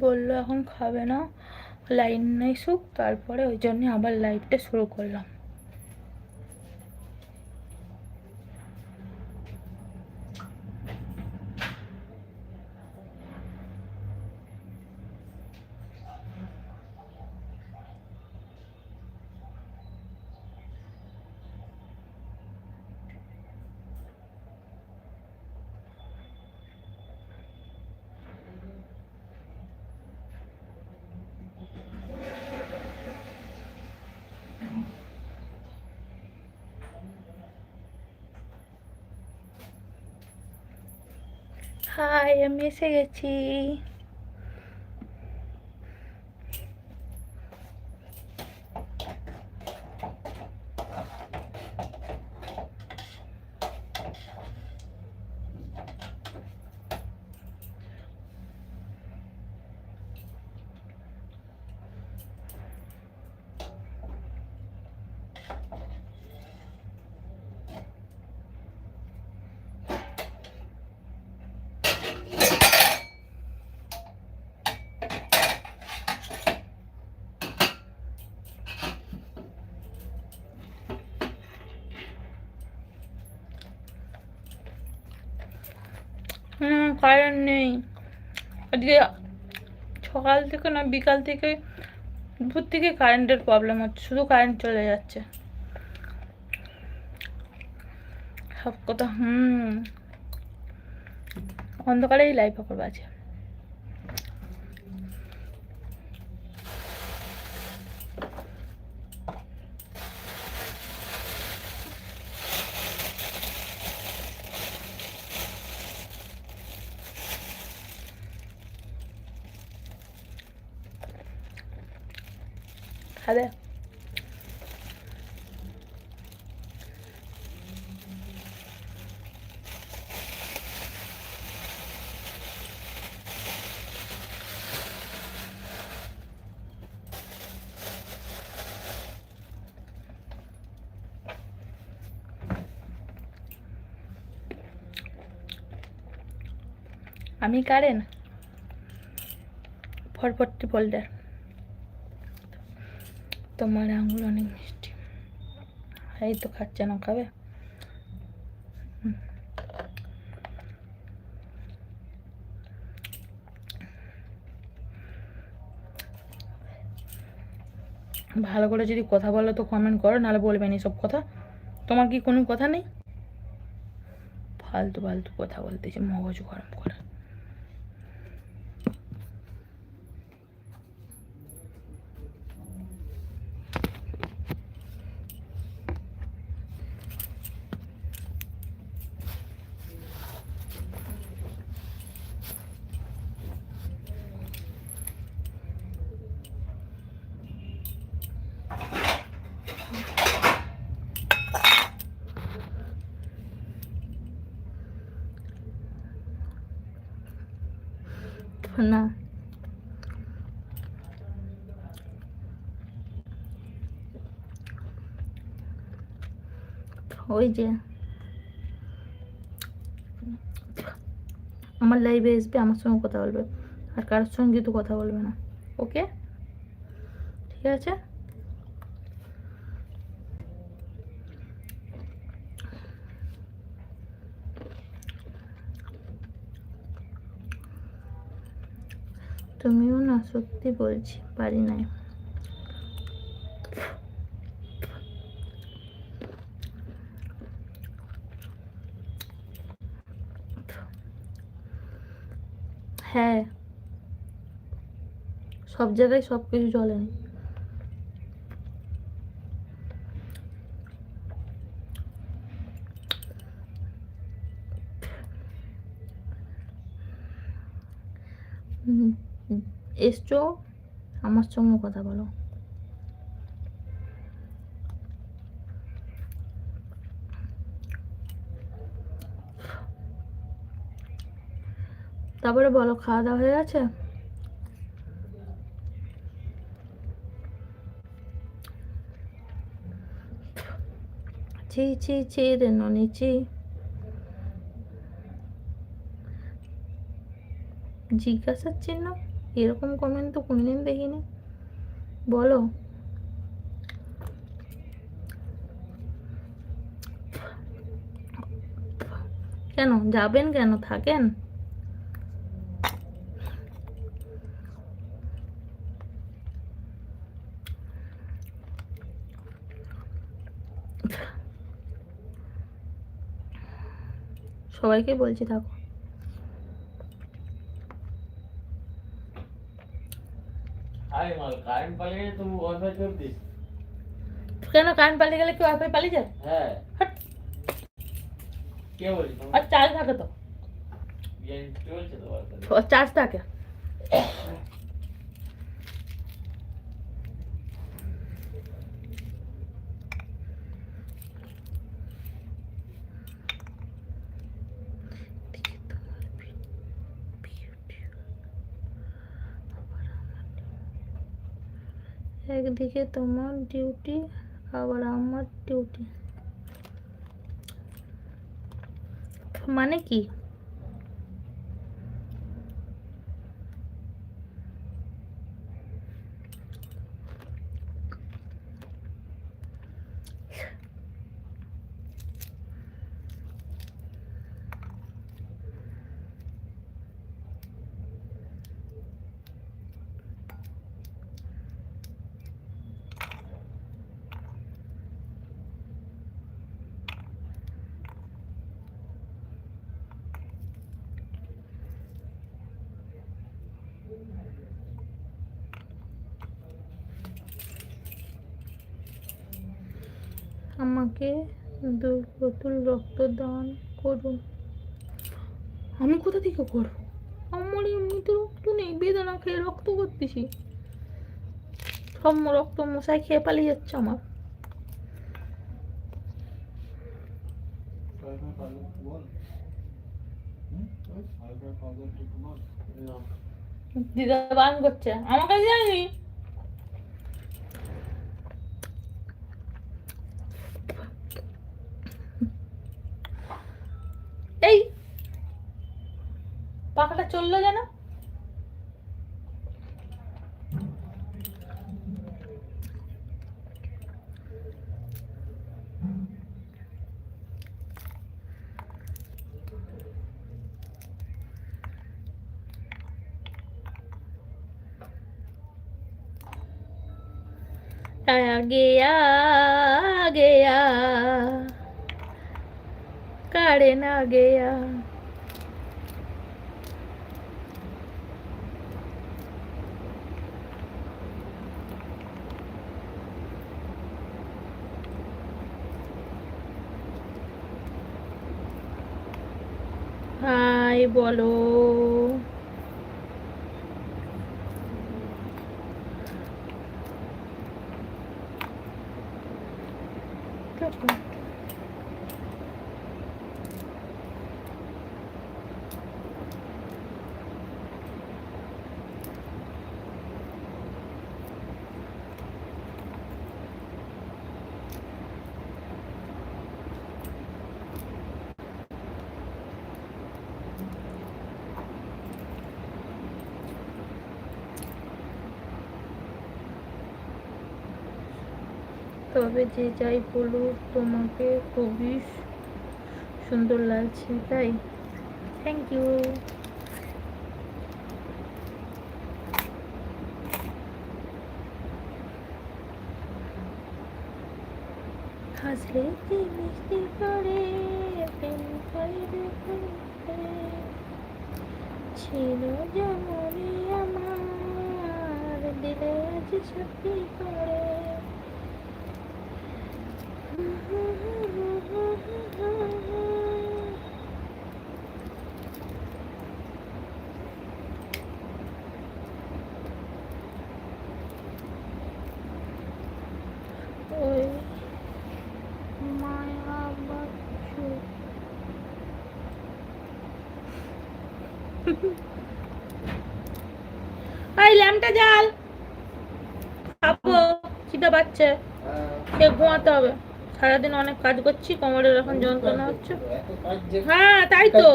বলল এখন খাবে না লাইন নেই সুখ। তারপরে ওই জন্য আবার লাইভটা শুরু করলাম। হাই আমি এসে গেছি হুম কারেন্ট নেই। আজকে সকাল থেকে না বিকাল থেকে দুপুর থেকে কারেন্টের প্রবলেম হচ্ছে, শুধু কারেন্ট চলে যাচ্ছে। সব কথা, হুম। অন্ধকারেই লাইফ করব আছে খাবে আমি কারেন? ফরফরটি ফোল্ডার তোমার আঙুল অনেক মিষ্টি। এই তো খাচ্ছে না, খাবে? ভালো করে যদি কথা বলো তো কমেন্ট করো, নাহলে বলবে না সব কথা। তোমার কি কোনো কথা নেই? ফালতু ফালতু কথা বলতেছে, মগজ গরম করে না। ওই যে আমার লাইভে আসবে, আমার সঙ্গে কথা বলবে। আর কারোর সঙ্গে তো কথা বলবে না। ওকে ঠিক আছে? তুমিও না সত্যি বলছি পারি নাই। হ্যাঁ। সব জায়গায় সব কিছু চলে না হুম, এসছো? আমার সঙ্গে কথা বলো। তারপরে বলো, খাওয়া দাওয়া হয়ে গেছে? ছি ছি ছি রে ননি, ছি। জিজ্ঞাসার চিহ্ন? এরকম কমেন্ট তো কোনোদিন দেখিনি। বলো। কেন? যাবেন কেন? থাকেন? সবাইকে বলছি থাকো আরে মাল কারেন্ট পালিয়ে গেলে তুমি ওয়াইফাই করতিস কেন কারেন্ট পালিয়ে গেলে কি ওয়াইফাই পালিয়ে যায়? হ্যাঁ। হাট। কে বলছি তোমার? আর চার্জ থাকে তো। বিয়ে চলছে তো ওয়াইফাই ও চার্জ থাকে। একদিকে তোমার ডিউটি আবার আমার ডিউটি মানে কি? আমাকে বোতল রক্ত দান করুন। আমি কোথা থেকে করব? আমার এমনিতে রক্ত নেই বেদনা খেয়ে রক্ত করতেছি। সব রক্ত মশাই খেয়ে পালিয়ে যাচ্ছে আমার। দিদা বান করছে আমার কাছে জানি চললো যেন आ गया आ गया काड़े ना गया হাই বলো। তবে যে যাই বলুক, তোমাকে খুবই সুন্দর লাগছে, তাই? থ্যাংক ইউ হাসলে কি মিষ্টি করে, প্রেম করে ছিল যেমনই আমার, দিলে আজ সত্যি করে। ল্যাম্পটা জ্বাল খাব খিদে পাচ্ছে। খেয়ে ঘুমাতে হবে। সারাদিন অনেক কাজ করছি কোমরের এখন যন্ত্রণা হচ্ছে। হ্যাঁ তাই তো।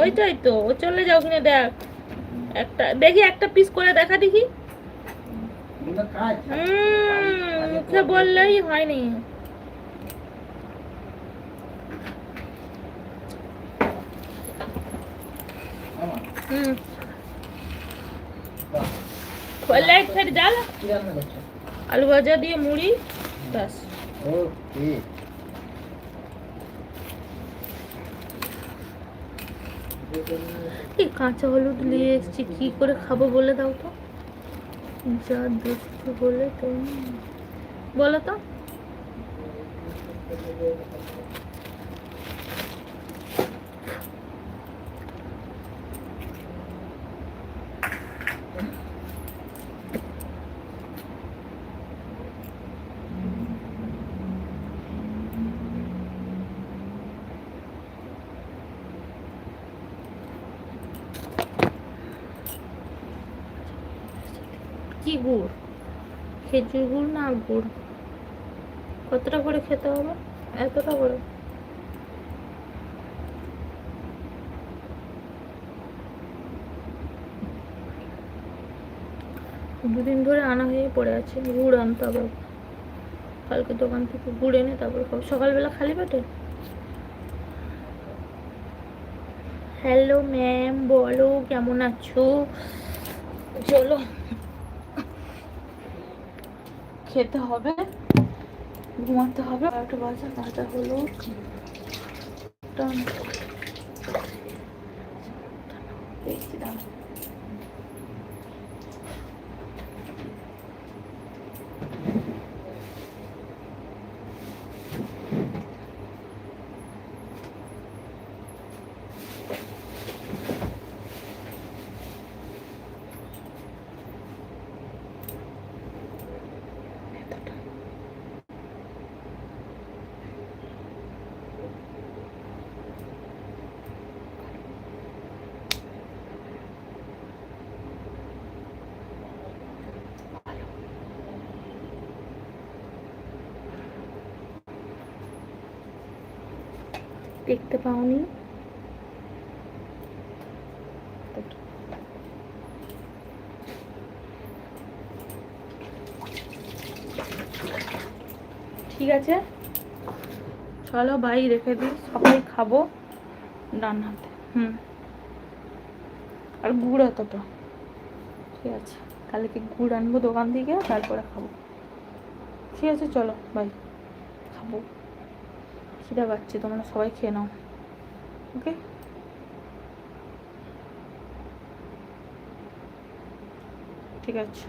ওইটাই তো ও চলে যাও কিনে দেখ। একটা দেখি একটা পিস করে দেখা দেখি। মুখে বললেই হয়নি। হুম। লাইট ফের ডাল আলু ভাজা দিয়ে মুড়ি ব্যাস। ওকে। এই কাঁচা হলুদ নিয়ে এসেছি কি করে খাব বলে দাও তো। যা দুষ্টু বলে তুমি বলো তো কি গুড় খেজুর গুড় না গুড়? কতটা করে খেতে হবে? এতটা করে। দুদিন ধরে আনা হয়ে পড়ে আছে। গুড় আনতে হবে। কালকে দোকান থেকে গুড় এনে তারপরে খাব। সকালবেলা খালি পেটে? হ্যালো ম্যাম বলো, কেমন আছো? চলো। খেতে হবে ঘুমাতে হবে। একটা বাজে বাজা হলো দেখতে পাওনি। ঠিক আছে? চলো বাই রেখে দিই। সবাই খাব। ডান হাতে। হুম। আর গুড় এতটা। ঠিক আছে। কালকে গুড় আনব দোকান থেকে? তারপরে খাব। ঠিক আছে, চলো বাই খাব। খিদে পাচ্ছে তোমরা সবাই খেয়ে নাও ওকে? ঠিক আছে।